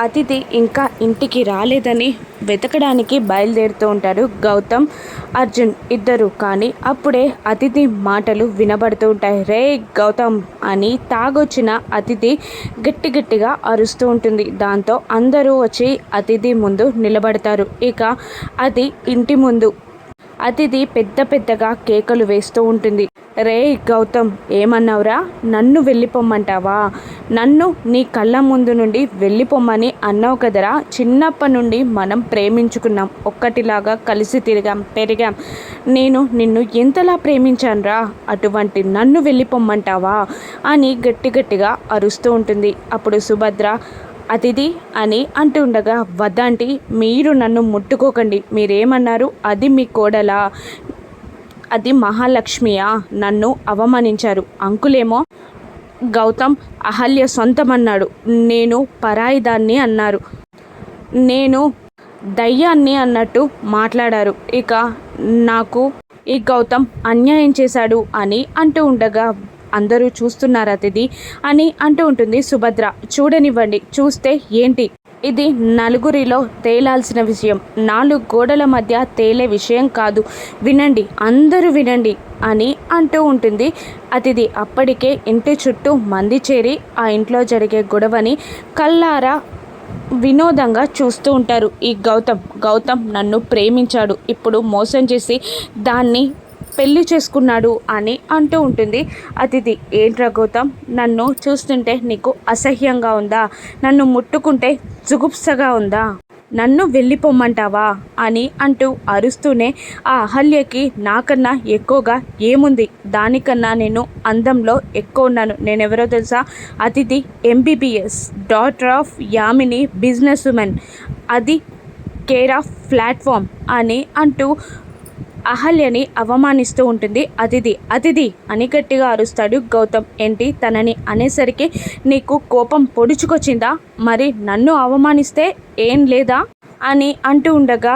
అతిథి ఇంకా ఇంటికి రాలేదని వెతకడానికి బయలుదేరుతూ ఉంటారు గౌతమ్. అర్జున్ ఇద్దరు కానీ అప్పుడే అతిథి మాటలు వినబడుతూ ఉంటాయి. రే గౌతమ్ అని తాగొచ్చిన అతిథి గట్టి గట్టిగా అరుస్తూ ఉంటుంది. దాంతో అందరూ వచ్చి అతిథి ముందు నిలబడతారు. ఇక అది ఇంటి ముందు అతిథి పెద్ద పెద్దగా కేకలు వేస్తూ ఉంటుంది. రే గౌతమ్ ఏమన్నావురా? నన్ను వెళ్ళిపోమ్మంటావా? నన్ను నీ కళ్ళ ముందు నుండి వెళ్ళిపోమ్మని అన్నావు కదరా? చిన్నప్పటి నుండి మనం ప్రేమించుకున్నాం. ఒక్కటిలాగా కలిసి తిరిగాం పెరిగాం. నేను నిన్ను ఎంతలా ప్రేమించానురా? అటువంటి నన్ను వెళ్ళిపోమ్మంటావా? అని గట్టి గట్టిగా అరుస్తూ ఉంటుంది. అప్పుడు సుభద్ర అతిథి అని అంటుండగా వద్దంటి మీరు నన్ను ముట్టుకోకండి. మీరేమన్నారు? అది మీ కోడలా? అది మహాలక్ష్మియా? నన్ను అవమానించారు. అంకులేమో గౌతమ్ అహల్య సొంతమన్నాడు. నేను పరాయిదాన్ని అన్నారు. నేను దయ్యాన్ని అన్నట్టు మాట్లాడారు. ఇక నాకు ఈ గౌతమ్ అన్యాయం చేశాడు అని అంటూ ఉండగా అందరూ చూస్తున్నారు అతిథి అని అంటూ ఉంటుంది సుభద్ర. చూడనివ్వండి చూస్తే ఏంటి? ఇది నలుగురిలో తేలాల్సిన విషయం. నాలుగు గోడల మధ్య తేలే విషయం కాదు. వినండి అందరూ వినండి అని అంటూ ఉంటుంది అతిథి. అప్పటికే ఇంటి చుట్టూ మంది చేరి ఆ ఇంట్లో జరిగే గొడవని కల్లారా వినోదంగా చూస్తూ ఉంటారు. ఈ గౌతమ్ గౌతమ్ నన్ను ప్రేమించాడు. ఇప్పుడు మోసం చేసి దాన్ని పెళ్ళి చేసుకున్నాడు అని అంటూ ఉంటుంది. అతిథి ఏంట్రా గౌతమ్? నన్ను చూస్తుంటే నీకు అసహ్యంగా ఉందా? నన్ను ముట్టుకుంటే జుగుప్సగా ఉందా? నన్ను వెళ్ళిపోమ్మంటావా? అని అంటూ అరుస్తూనే ఆ అహల్యకి నాకన్నా ఎక్కువగా ఏముంది? దానికన్నా నేను అందంలో ఎక్కువ ఉన్నాను. నేనెవరో తెలుసా? Athithi MBBS daughter of Yamini business woman అది కేర్ ఆఫ్ ప్లాట్ఫామ్ అని అంటూ అహల్యని అవమానిస్తూ ఉంటుంది. అతిథి అతిథి అని గట్టిగా అరుస్తాడు గౌతమ్. ఏంటి? తనని అనేసరికి నీకు కోపం పొడుచుకొచ్చిందా? మరి నన్ను అవమానిస్తే ఏం లేదా? అని అంటూ ఉండగా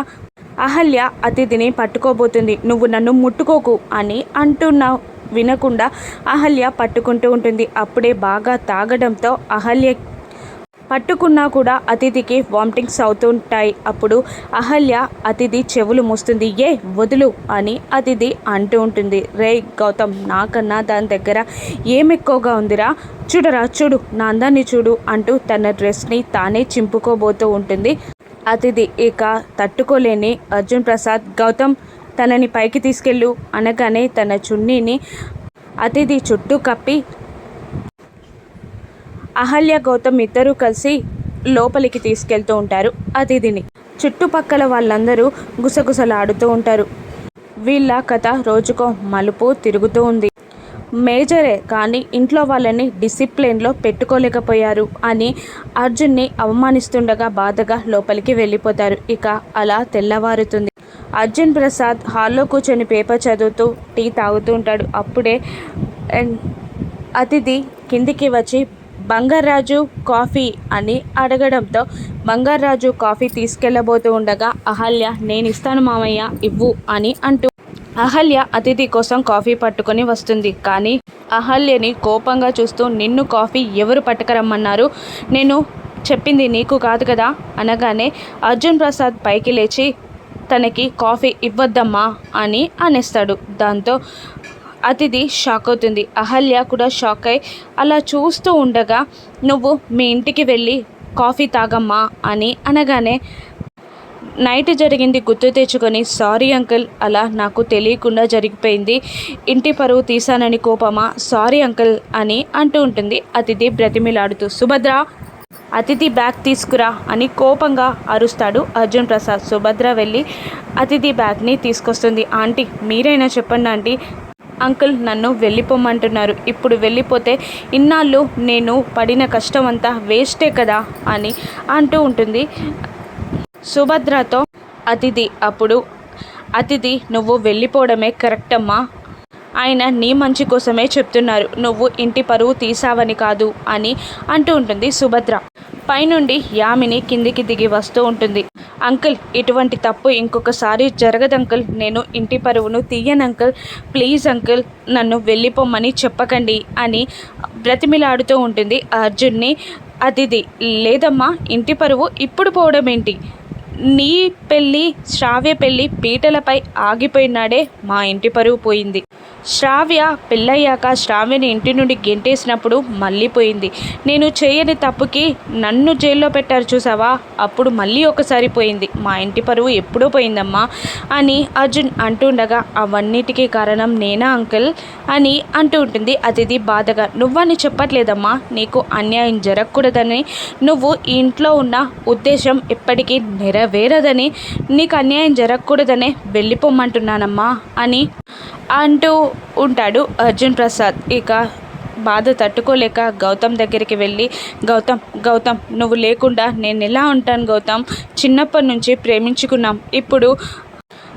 అహల్య అతిథిని పట్టుకోబోతుంది. నువ్వు నన్ను ముట్టుకోకు అని అంటున్నా వినకుండా అహల్య పట్టుకుంటూ ఉంటుంది. అప్పుడే బాగా తాగడంతో అహల్య పట్టుకున్నా కూడా అతిథికి వామిటింగ్స్ అవుతుంటాయి. అప్పుడు అహల్య అతిథి చెవులు మూస్తుంది. ఏ వదులు అని అతిథి అంటూ ఉంటుంది. రే గౌతమ్ నాకన్నా దాని దగ్గర ఏం ఎక్కువగా ఉందిరా? చూడరా చూడు నా అందాన్ని చూడు అంటూ తన డ్రెస్ని తానే చింపుకోబోతూ ఉంటుంది. అతిథి ఇక తట్టుకోలేని అర్జున్ ప్రసాద్ గౌతమ్ తనని పైకి తీసుకెళ్ళు అనగానే తన చున్నీని అతిథి చుట్టూ కప్పి అహల్య గౌతమ్ ఇద్దరూ కలిసి లోపలికి తీసుకెళ్తూ ఉంటారు. అతిథిని చుట్టుపక్కల వాళ్ళందరూ గుసగుసలాడుతూ ఉంటారు. వీళ్ళ కథ రోజుకో మలుపు తిరుగుతూ ఉంది. మేజరే కానీ ఇంట్లో వాళ్ళని డిసిప్లిన్లో పెట్టుకోలేకపోయారు అని అర్జున్ని అవమానిస్తుండగా బాధగా లోపలికి వెళ్ళిపోతారు. ఇక అలా తెల్లవారుతుంది. అర్జున్ ప్రసాద్ హాల్లో కూర్చొని పేపర్ చదువుతూ టీ తాగుతూ ఉంటాడు. అప్పుడే అతిథి కిందికి వచ్చి బంగారాజు కాఫీ అని అడగడంతో బంగారాజు కాఫీ తీసుకెళ్ళబోతూ ఉండగా అహల్య నేను ఇస్తాను మామయ్య ఇవ్వు అని అంటూ అహల్య అతిథి కోసం కాఫీ పట్టుకొని వస్తుంది కానీ అహల్యని కోపంగా చూస్తూ నిన్ను కాఫీ ఎవరు పట్టుకరమ్మన్నారు? నేను చెప్పింది నీకు కాదు కదా అనగానే అర్జున్ ప్రసాద్ పైకి లేచి తనకి కాఫీ ఇవ్వద్దమ్మా అని అనేస్తాడు. దాంతో అతిథి షాక్ అవుతుంది. అహల్య కూడా షాక్ అయి అలా చూస్తూ ఉండగా నువ్వు మీ ఇంటికి వెళ్ళి కాఫీ తాగమ్మా అని అనగానే నైట్ జరిగింది గుర్తు తెచ్చుకొని సారీ అంకుల్ అలా నాకు తెలియకుండా జరిగిపోయింది. ఇంటి పరువు తీశానని కోపమా? సారీ అంకుల్ అని అంటూ ఉంటుంది అతిథి బ్రతిమిలాడుతూ. సుభద్ర అతిథి బ్యాగ్ తీసుకురా అని కోపంగా అరుస్తాడు అర్జున్ ప్రసాద్. సుభద్ర వెళ్ళి అతిథి బ్యాగ్ని తీసుకొస్తుంది. ఆంటీ మీరైనా చెప్పండి ఆంటీ అంకుల్ నన్ను వెళ్ళిపోమంటున్నారు. ఇప్పుడు వెళ్ళిపోతే ఇన్నాళ్ళు నేను పడిన కష్టం అంతా వేస్టే కదా అని అంటూ ఉంటుంది. సుభద్రతో అతిథి అప్పుడు అతిథి నువ్వు వెళ్ళిపోవడమే కరెక్ట్ అమ్మా ఆయన నీ మంచి కోసమే చెప్తున్నారు. నువ్వు ఇంటి పరువు తీసావని కాదు అని అంటూ ఉంటుంది సుభద్ర. పైనుండి యామిని కిందికి దిగి వస్తూ ఉంటుంది. అంకుల్ ఇటువంటి తప్పు ఇంకొకసారి జరగదంకుల్ నేను ఇంటి పరువును తీయనంకుల్ ప్లీజ్ అంకుల్ నన్ను వెళ్ళిపోమ్మని చెప్పకండి అని బ్రతిమిలాడుతూ ఉంటుంది అర్జున్ని. అతిథి లేదమ్మా ఇంటి పరువు ఇప్పుడు పోవడం ఏంటి నీ పెళ్ళి శ్రావ్య పెళ్ళి పీటలపై ఆగిపోయినాడే మా ఇంటి పరువు పోయింది. శ్రావ్య పెళ్ళయ్యాక శ్రావ్యని ఇంటి నుండి గెంటేసినప్పుడు మళ్ళీ పోయింది. నేను చేయని తప్పుకి నన్ను జైల్లో పెట్టారు చూసావా? అప్పుడు మళ్ళీ ఒకసారి పోయింది. మా ఇంటి పరువు ఎప్పుడూ పోయిందమ్మా అని అర్జున్ అంటుండగా అవన్నిటికీ కారణం నేనా అంకుల్? అని అంటూ ఉంటుంది. అతిథి బాధగా నువ్వని చెప్పట్లేదమ్మా. నీకు అన్యాయం జరగకూడదని నువ్వు ఈ ఇంట్లో ఉన్న ఉద్దేశం ఎప్పటికీ నెరవేరదని నీకు అన్యాయం జరగకూడదనే వెళ్ళిపోమ్మంటున్నానమ్మా అని అంటూ ఉంటాడు అర్జున్ ప్రసాద్. ఇక బాధ తట్టుకోలేక గౌతమ్ దగ్గరికి వెళ్ళి గౌతమ్ గౌతమ్ నువ్వు లేకుండా నేను ఎలా ఉంటాను గౌతమ్? చిన్నప్పటి నుంచి ప్రేమించుకున్నాం. ఇప్పుడు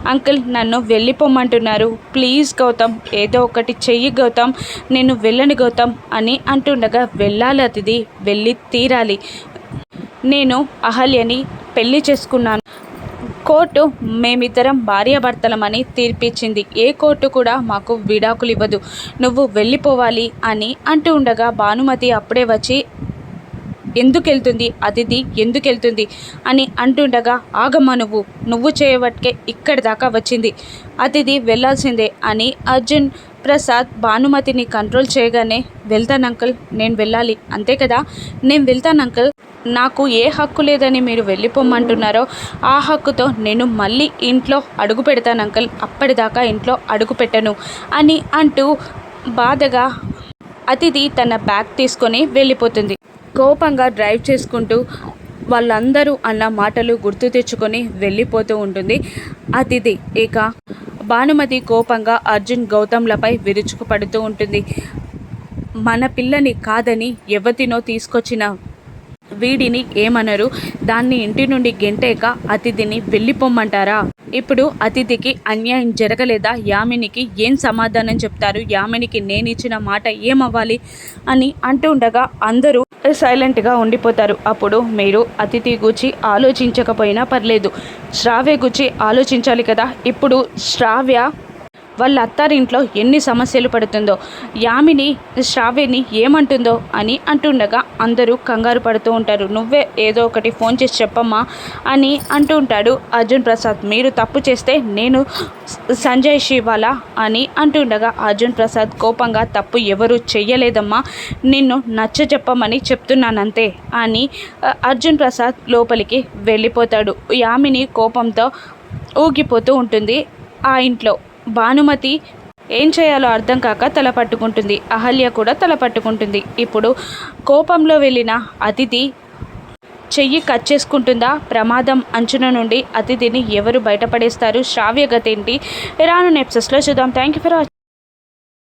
అంకుల్ నన్ను వెళ్ళిపోమంటున్నారు. ప్లీజ్ గౌతమ్ ఏదో ఒకటి చెయ్యి గౌతమ్. నేను వెళ్ళను గౌతమ్ అని అంటుండగా వెళ్ళాలి అతిథి వెళ్ళి తీరాలి. నేను అహల్యని పెళ్ళి చేసుకున్నాను. కోర్టు మేమిద్దరం భార్యాభర్తలమని తీర్పిచ్చింది. ఏ కోర్టు కూడా మాకు విడాకులు ఇవ్వదు నువ్వు వెళ్ళిపోవాలి అని అంటూ ఉండగా భానుమతి అప్పుడే వచ్చి ఎందుకు వెళ్తుంది అతిథి ఎందుకెళ్తుంది? అని అంటుండగా ఆగమ్మా నువ్వు. నువ్వు చేయబట్టే ఇక్కడి దాకా వచ్చింది. అతిథి వెళ్ళాల్సిందే అని అర్జున్ ప్రసాద్ భానుమతిని కంట్రోల్ చేయగానే వెళ్తాను అంకుల్ నేను వెళ్ళాలి. అంతే కదా? నేను వెళ్తాను అంకుల్ నాకు ఏ హక్కు లేదని మీరు వెళ్ళిపోమ్మంటున్నారో ఆ హక్కుతో నేను మళ్ళీ ఇంట్లో అడుగు పెడతాను అంకుల్ అప్పటిదాకా ఇంట్లో అడుగు పెట్టను అని అంటూ బాధగా అతిథి తన బ్యాగ్ తీసుకొని వెళ్ళిపోతుంది. కోపంగా డ్రైవ్ చేసుకుంటూ వాళ్ళందరూ అన్న మాటలు గుర్తు తెచ్చుకొని వెళ్ళిపోతూ ఉంటుంది అతిథి. ఇక భానుమతి కోపంగా అర్జున్ గౌతమ్లపై విరుచుకుపడుతూ ఉంటుంది. మన పిల్లని కాదని ఎవతినో తీసుకొచ్చిన వీడిని ఏమనరు? దాన్ని ఇంటి నుండి గెంటేక అతిథిని వెళ్ళిపోమ్మంటారా ఇప్పుడు అతిథికి అన్యాయం జరగలేదా? యామినికి ఏం సమాధానం చెప్తారు? యామినికి నేను ఇచ్చిన మాట ఏమవ్వాలి? అని అంటుండగా అందరూ సైలెంట్గా ఉండిపోతారు. అప్పుడు మీరు అతిథి గురించి ఆలోచించకపోయినా పర్లేదు. శ్రావ్య గురించి ఆలోచించాలి కదా. ఇప్పుడు శ్రావ్య వాళ్ళ అత్తారింట్లో ఎన్ని సమస్యలు పడుతుందో యామిని శ్రావ్యని ఏమంటుందో అని అంటుండగా అందరూ కంగారు పడుతూ ఉంటారు. నువ్వే ఏదో ఒకటి ఫోన్ చేసి చెప్పమ్మా అని అంటూ ఉంటాడు అర్జున్ ప్రసాద్. మీరు తప్పు చేస్తే నేను సంజయ్ శివాల అని అంటుండగా అర్జున్ ప్రసాద్ కోపంగా తప్పు ఎవరు చెయ్యలేదమ్మా నిన్ను నచ్చ చెప్పమని చెప్తున్నానంతే అని అర్జున్ ప్రసాద్ లోపలికి వెళ్ళిపోతాడు. యామిని కోపంతో ఊగిపోతూ ఉంటుంది ఆ ఇంట్లో. భానుమతి ఏం చేయాలో అర్థం కాక తల పట్టుకుంటుంది. అహల్య కూడా తల పట్టుకుంటుంది. ఇప్పుడు కోపంలో వెళ్ళిన అతిథి చెయ్యి కట్ చేసుకుంటుందా? ప్రమాదం అంచున నుండి అతిథిని ఎవరు బయటపడేస్తారు? శ్రావ్య గతేంటి? రాను నెప్సెస్లో చూద్దాం. Thank you for watching